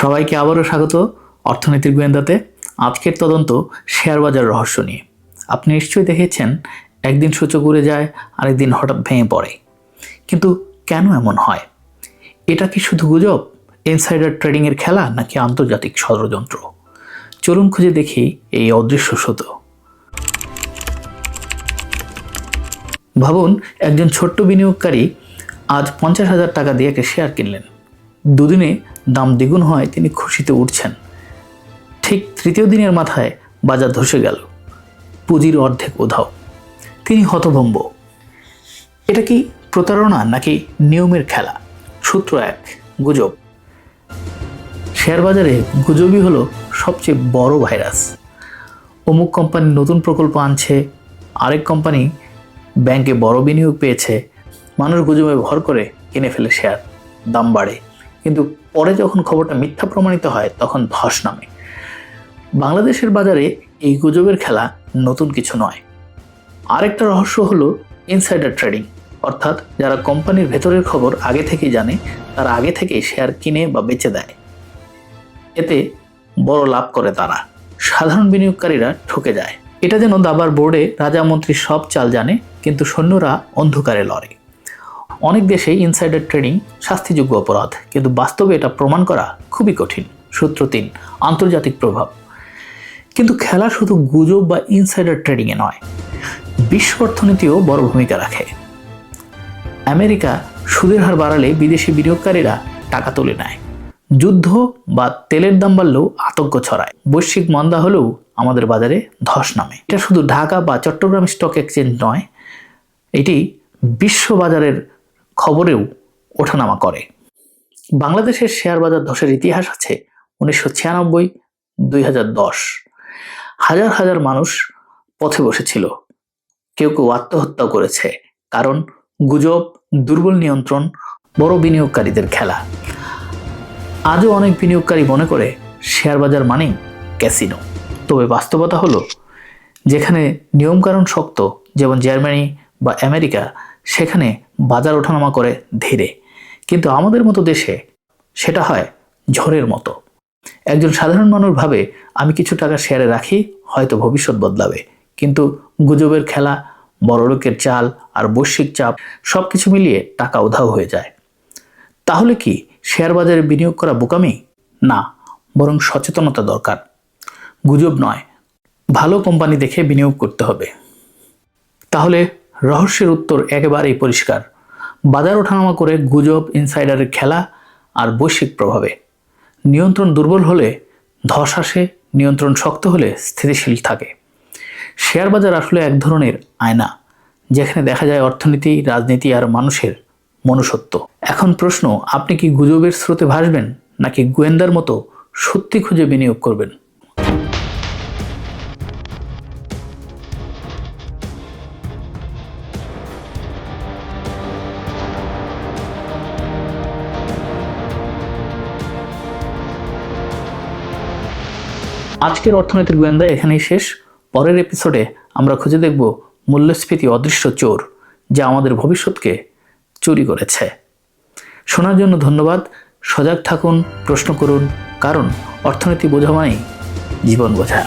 সবাইকে আবারও স্বাগত অর্থনীতির গোয়েন্দাতে। আজকের তদন্ত শেয়ার বাজার রহস্য নিয়ে। আপনি নিশ্চয়ই দেখেছেন, একদিন সূচক উড়ে যায়, আরেকদিন হঠাৎ ভেঙে পড়ে। কিন্তু কেন এমন হয়? এটা কি শুধু গুজব, ইনসাইডার ট্রেডিংয়ের খেলা, নাকি আন্তর্জাতিক ষড়যন্ত্র? চলুন খুঁজে দেখি এই অদৃশ্য সুতো ভাবুন, একজন ছোট্ট বিনিয়োগকারী আজ পঞ্চাশ হাজার টাকা দিয়ে একটা শেয়ার কিনলেন। দুদিনে দাম দ্বিগুণ হয়, তিনি খুশিতে উঠছেন। ঠিক তৃতীয় দিনের মাথায় বাজার ধসে গেল। পুঁজির অর্ধেক উধাও। তিনি হতভম্ব। এটা কি প্রতারণা নাকি নিয়মের খেলা? সূত্র এক, গুজব। শেয়ার বাজারে গুজবই হলো সবচেয়ে বড় ভাইরাস। অমুক কোম্পানি নতুন প্রকল্প আনছে, আরেক কোম্পানি ব্যাংকে বড় বিনিয়োগ পেয়েছে, মানুষ গুজবে ভর করে কিনে ফেলে শেয়ার, দাম বাড়ে। কিন্তু পরে যখন খবরটা মিথ্যা প্রমাণিত হয়, তখন ধস নামে। বাংলাদেশের বাজারে এই গুজবের খেলা নতুন কিছু নয়। আরেকটা রহস্য হলো ইনসাইডার ট্রেডিং অর্থাৎ যারা কোম্পানির ভেতরের খবর আগে থেকেই জানে, তারা আগে থেকেই শেয়ার কিনে বা বেচে দেয়। এতে বড় লাভ করে তারা। সাধারণ বিনিয়োগকারীরা ঠকে যায়। এটা যেন দাবার বোর্ডে রাজা মন্ত্রী সব চাল জানে, কিন্তু সৈন্যরা অন্ধকারে লড়ে। অনেক দেশে ইনসাইডার ট্রেডিং শাস্তিযোগ্য অপরাধ, কিন্তু বাস্তবে এটা প্রমাণ করা খুবই কঠিন। সূত্র তিন, আন্তর্জাতিক প্রভাব। কিন্তু খেলা শুধু গুজব বা ইনসাইডার ট্রেডিংয়ে নয়, বিশ্ব অর্থনীতিও বড় ভূমিকা রাখে। আমেরিকা সুদের হার বাড়ালে বিদেশি বিনিয়োগকারীরা টাকা তুলে নেয়। যুদ্ধ বা তেলের দাম বাড়লেও আতঙ্ক ছড়ায়। বৈশ্বিক মন্দা হলেও আমাদের বাজারে ধস নামে। এটা শুধু ঢাকা বা চট্টগ্রাম স্টক এক্সচেঞ্জ নয়, এটি বিশ্ব বাজারের খবরেও ওঠানামা করে। বাংলাদেশের শেয়ার বাজার ধসের ইতিহাস আছে উনিশশো ছিয়ানব্বই, দুই হাজার হাজার মানুষ পথে বসেছিল। কেউ কেউ আত্মহত্যা করেছে, কারণ গুজব, দুর্বল নিয়ন্ত্রণ, বড় বিনিয়োগকারীদের খেলা। আজও অনেক বিনিয়োগকারী মনে করে শেয়ার বাজার মানেই ক্যাসিনো। তবে বাস্তবতা হলো, যেখানে নিয়মকানুন শক্ত, যেমন জার্মানি বা আমেরিকা, সেখানে বাজার ওঠানামা করে ধীরে। কিন্তু আমাদের মতো দেশে সেটা হয় ঝড়ের মতো। একজন সাধারণ মানুষ ভাবে, আমি কিছু টাকা শেয়ারে রাখি, হয়তো ভবিষ্যৎ বদলাবে। কিন্তু গুজবের খেলা বড়লোকের চাল আর বৈশ্বিক চাপ সব কিছু মিলিয়ে টাকা উধাও হয়ে যায়। তাহলে কি শেয়ার বাজারে বিনিয়োগ করা বোকামি? না, বরং সচেতনতা দরকার। গুজব নয়, ভালো কোম্পানি দেখে বিনিয়োগ করতে হবে। তাহলে রহস্যের উত্তর একেবারেই পরিষ্কার। বাজার ওঠানামা করে গুজব, ইনসাইডারের খেলা আর বৈশ্বিক প্রভাবে। নিয়ন্ত্রণ দুর্বল হলে ধস আসে, নিয়ন্ত্রণ শক্ত হলে স্থিতিশীল থাকে। শেয়ার বাজার আসলে এক ধরনের আয়না, যেখানে দেখা যায় অর্থনীতি, রাজনীতি আর মানুষের মনুষ্যত্ব। এখন প্রশ্ন, আপনি কি গুজবের স্রোতে ভাসবেন নাকি গোয়েন্দার মতো সত্যি খুঁজে বিনিয়োগ করবেন? আজকের অর্থনীতির গোয়েন্দা এখানেই শেষ। পরের এপিসোডে আমরা খুঁজে দেখব মূল্যস্ফীতি অদৃশ্য চোর, যা আমাদের ভবিষ্যৎকে চুরি করেছে। শোনার জন্য ধন্যবাদ। সজাগ থাকুন, প্রশ্ন করুন, কারণ অর্থনীতি বোঝা মানেই জীবন বোঝা।